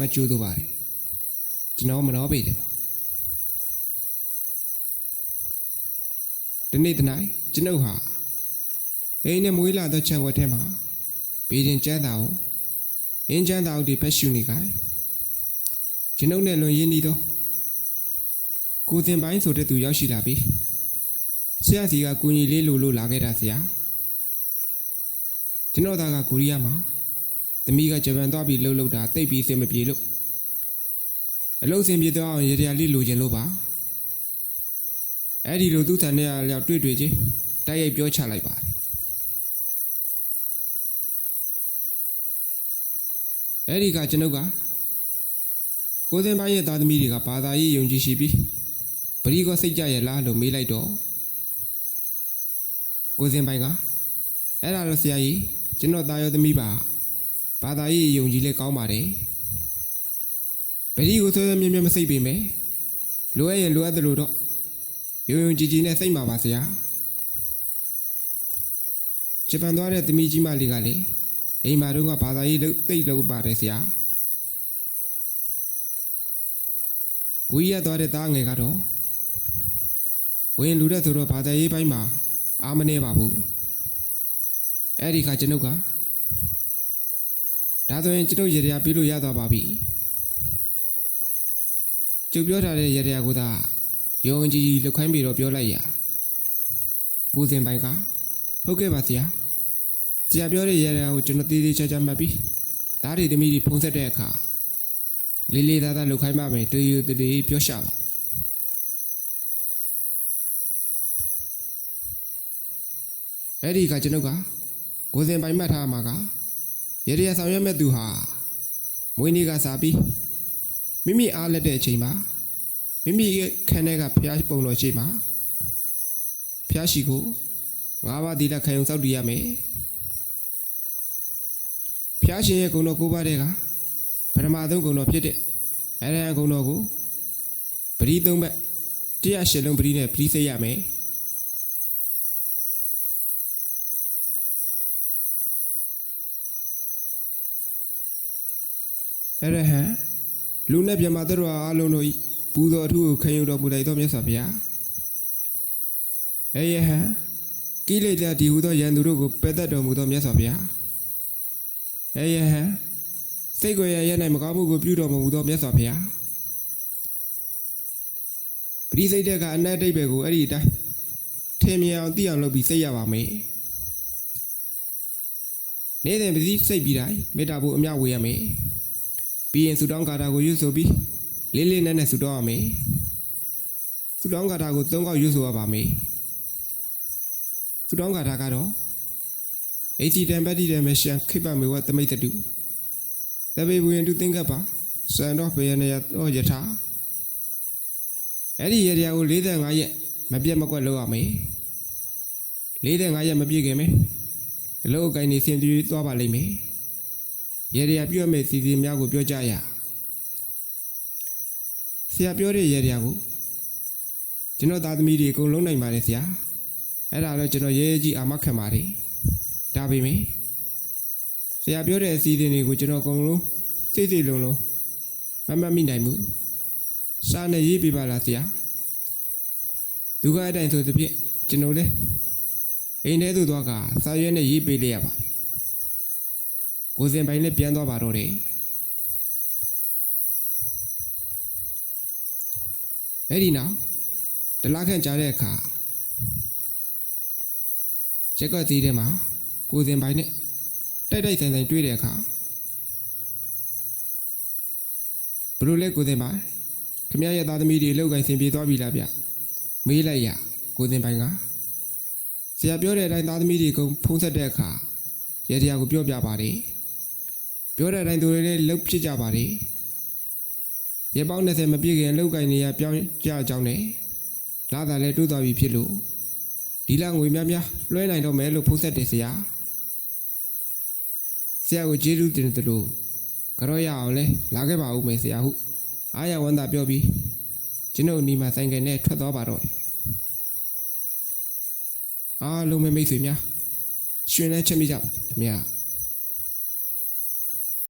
မှကျိုးတော့ပါတယ်ကျွန်တော်မနှောပေတယ်ပါဒီနေ့တနိုင်ကျွန်ုပ်ဟာအိမ်နဲ့မွေးလာသောခြံဝက်ထဲမှာဘေးရင်ကျန်းတာကိုအင်းချမ်းတာကိုဒီဖက်ရှူနေကြကျွန်ုပ်နဲ့လွန်ရင်းနေတော့ကိုတင်ပိုင်းဆိုတဲ့သူရောက်ရှိလာပြီဆရာစီကကိုကြီးလေးလိုလိုလာခဲ့တာဆရာကျွန်တော်သားကကိုရီးယားမှာ သမီးကဂျပန်သွားပြီးလှုပ်လှုပ်တာတိတ်ပြီးအဆင်မပြေလို့အလုပ်အဆင်ပြေတော့အောင်ရေတရာလေးလိုချင်လို့ပါအဲ့ဒီလိုသူ့ထံနဲ့လျောက်တွေ့တွေ့ချင်းတိုက်ရိုက်ပြောချလိုက်ပါတယ်အဲ့ဒီကကျွန်ုပ်ကကိုစင်ပိုင်းရဲ့သားသမီးတွေကဘာသာရေးယုံကြည်ရှိပြီးပရိကောစိတ်ကြရလားလို့မေးလိုက်တော့ကိုစင်ပိုင်းကအဲ့ဒါတော့ဆရာကြီးကျွန်တော်သားရောသမီးပါ ဘာသာရေးယုံကြည်လဲကောင်းပါတယ်ပရိကိုဆွဲဆွဲမြဲမြဲမစိတ်ပေမဲ့လိုအပ်ရင်လိုအပ်တယ်လို့တော့ယုံယုံကြည်ကြည်နဲ့စိတ်မှာပါဆရာဂျပန်သွားတဲ့သမီးကြီးမလေးကလည်းအိမ်မှာတော့ကဘာသာရေးလို့သိလို့ပါတယ်ဆရာကိုကြီးရသွားတဲ့သားငယ်ကတော့ကိုရင်လူတဲ့ဆိုတော့ဘာသာရေးပိုင်းမှာအာမနေပါဘူးအဲ့ဒီခါကျွန်ုပ်က ဒါဆိုရင်ကျွန်ုပ်ရေတရာပြီးလို့ရသွားပါပြီကျုပ်ပြောထားတဲ့ရေတရာကသာယုံကြည်လောက်ခိုင်းပြီးတော့ပြောလိုက်ရကိုစင်ပိုင်းကဟုတ်ကဲ့ပါဆရာဆရာပြောတဲ့ရေတရာကိုကျွန်တော်တည်တည်ချာချာမှတ်ပြီးဓာတ်တွေသမီးတွေဖုံးဆက်တဲ့အခါလေးလေးသားသားလောက်ခိုင်းမှမယ်တူတူတူပြောရှာပါအဲ့ဒီကကျွန်ုပ်ကကိုစင်ပိုင်မှတ်ထားမှာက ရေရဆောင်ရွက်မဲ့သူဟာမွေးနေ့ကစားပြီးမိမိအားလက်တဲ့အချိန်မှာမိမိရဲ့ခန်းထဲကဖျားပုံတော်ရှိမှာဖျားရှိကိုငါးပါးသီလခံယူစောက်တည်ရမယ်ဖျားရှင်ရဲ့ဂုဏ်တော်ကိုးပါးတဲ့ကပထမဆုံးဂုဏ်တော်ဖြစ်တဲ့အရဟံဂုဏ်တော်ကိုပရိသုံးဘက်တရားရှစ်လုံးပရိနဲ့ပရိစိတ်ရမယ် အရဟံလူနဲ့မြမတို့အားလုံးတို့ဤပူဇော်အထုကိုခံယူတော်မူလိုက်သောမြတ်စွာဘုရားအယဟံကိလေသာဒီဟုသောယန္တုတို့ကိုပယ်တတ်တော်မူသောမြတ်စွာဘုရားအယဟံစိတ်ကိုရရ၌မကောင်းမှုကိုပြုတော်မူသောမြတ်စွာဘုရားပရိစိတ်တက်ကအနတ်တိတ်ပဲကိုအဲ့ဒီအတိုင်းထင်မြင်အောင်သိအောင်လုပ်ပြီးစိတ်ရပါမယ်နေ့စဉ်ပစ္စည်းစိတ်ပြီးတိုင်းမေတ္တာဖို့အမြဝေရမယ် ပြီးရင်ဆူတောင်းကာတာကိုရွတ်ဆိုပြီးလေးလေးနက်နက်ဆူတောင်းရမယ်ဆူတောင်းကာတာကိုသုံးခေါက်ရွတ်ဆိုရပါမယ်ဆူတောင်းကာတာကတော့အေတီတံပတ္တိတံမရှံခိပ္ပမေဝသမိတ်တုတပေဘုရင်တုသင်္ကပ္ပစံတော်ဘေယနယတောယထာအဲ့ဒီရတရားကို45ရက်မပြတ်မကွက်လုပ်ရမယ်45ရက်မပြည့်ခင်မယ်အလုပ်အကိုင်းနေဆင်ပြေသွားပါလိမ့်မယ် ရေရရာပြောမဲ့စီစီများကိုပြောကြရဆရာပြောတဲ့ရေရရာကိုကျွန်တော်သားသမီးတွေအကုန်လုံးနိုင်ပါတယ်ဆရာအဲ့ဒါတော့ကျွန်တော်ရဲရဲကြီးအာမခံပါတယ်ဒါပေမဲ့ဆရာပြောတဲ့အစီအစဉ်တွေကိုကျွန်တော်အကုန်လုံးစိတ်စိတ်လုံးလုံးမမမိနိုင်ဘူးစာနဲ့ရေးပြပါလားဆရာသူကအတိုင်းဆိုသဖြင့်ကျွန်တော်လည်းအိမ်ထဲသို့သွားကစာရွက်နဲ့ရေးပေးလိုက်ရပါတယ် ကိုစင်ပိုင်လည်းပြန်သွားပါတော့တယ်အဲ့ဒီနောက်တလားခန့်ကြားတဲ့အခါရက်ကွက်သေးတဲ့မှာကိုစင်ပိုင်နဲ့တိုက်တိုက်ဆိုင်ဆိုင်တွေ့တဲ့အခါဘလို့လဲကိုစင်ပိုင်ခမရရဲ့သားသမီးတွေအလောက်ကိုင်းဆင်ပြေသွားပြီလားဗျမေးလိုက်ရကိုစင်ပိုင်ကဆရာပြောတဲ့အတိုင်းသားသမီးတွေကုန်ဖုံးဆက်တဲ့အခါရေတရားကိုပြောပြပါတယ် ပြောတဲ့အတိုင်းသူတွေလည်းလှုပ်ဖြစ်ကြပါလေရေပေါင်း20မပြည့်ခင်လောက်ကင်နေရပြောင်းကြအကြောင်းနဲ့လာတာလည်းတိုးသွားပြီဖြစ်လို့ဒီလငွေများများလွှဲနိုင်တော့မယ်လို့ဖုံးဆက်တယ်ဆရာဆရာကိုကျေးဇူးတင်တယ်လို့ကြောရအောင်လဲလာခဲ့ပါဦးမယ်ဆရာဟုအားရဝမ်းသာပြောပြီးကျွန်ုပ်နီမှာဆိုင်ကယ်နဲ့ထွက်သွားပါတော့တယ်အားလုံးမိတ်ဆွေများရှင်နဲ့ချက်မိကြပါခင်ဗျာ